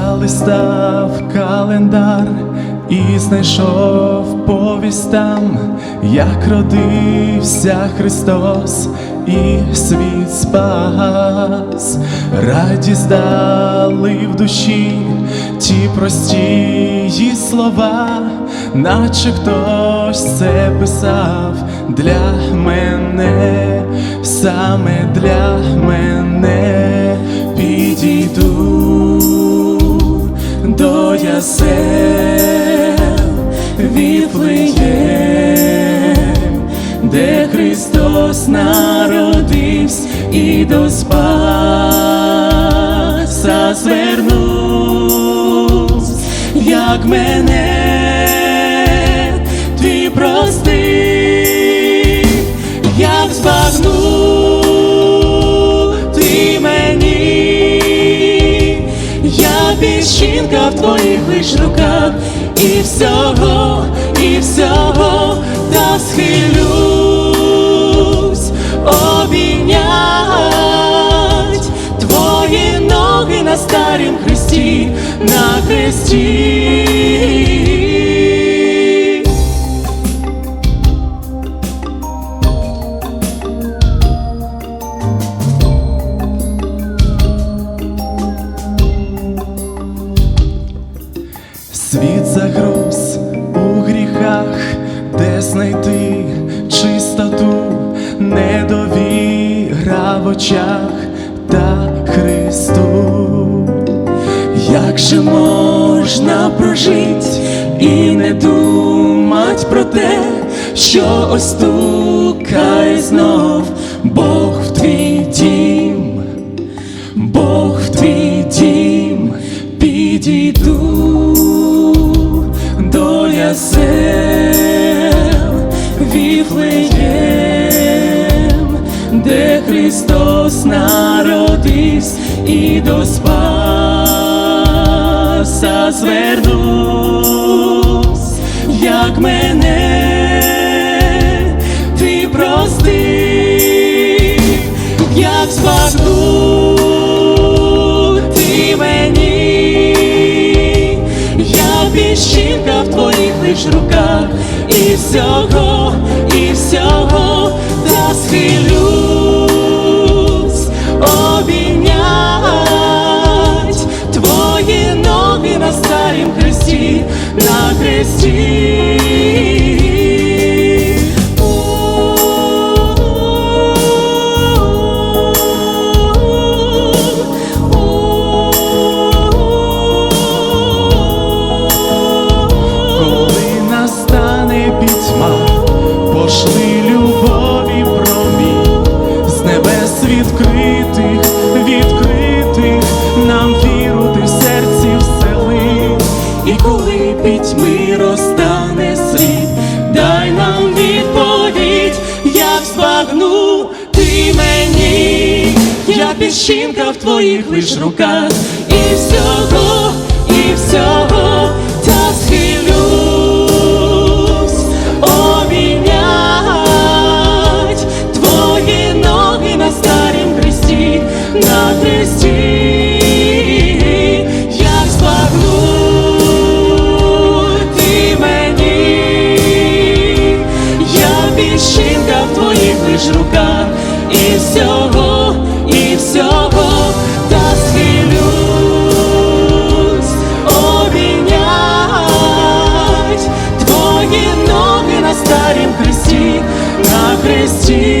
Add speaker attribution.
Speaker 1: Залистав календар і знайшов повість там, як родився Христос і світ спас, радість дали в душі ті прості слова, наче хтось це писав для мене, саме для мене до ясел де Христос народився і до Спаса звернувся, як мене лиш руках, і всього, і всього та схилюсь, обійнять твої ноги на старім хресті, на хресті. Світ загруз у гріхах, де знайти чистоту, недовіра в очах та Христу. Як же можна прожить і не думать про те, що ось стукає знов Бог Христос народився і до Спаса звернувся, як мене ти прости, як я піщинка в твоїх лиш руках, і всього, і всього та схилюсь, піщинка в твоїх лиш руках, і всього Christ Jesus.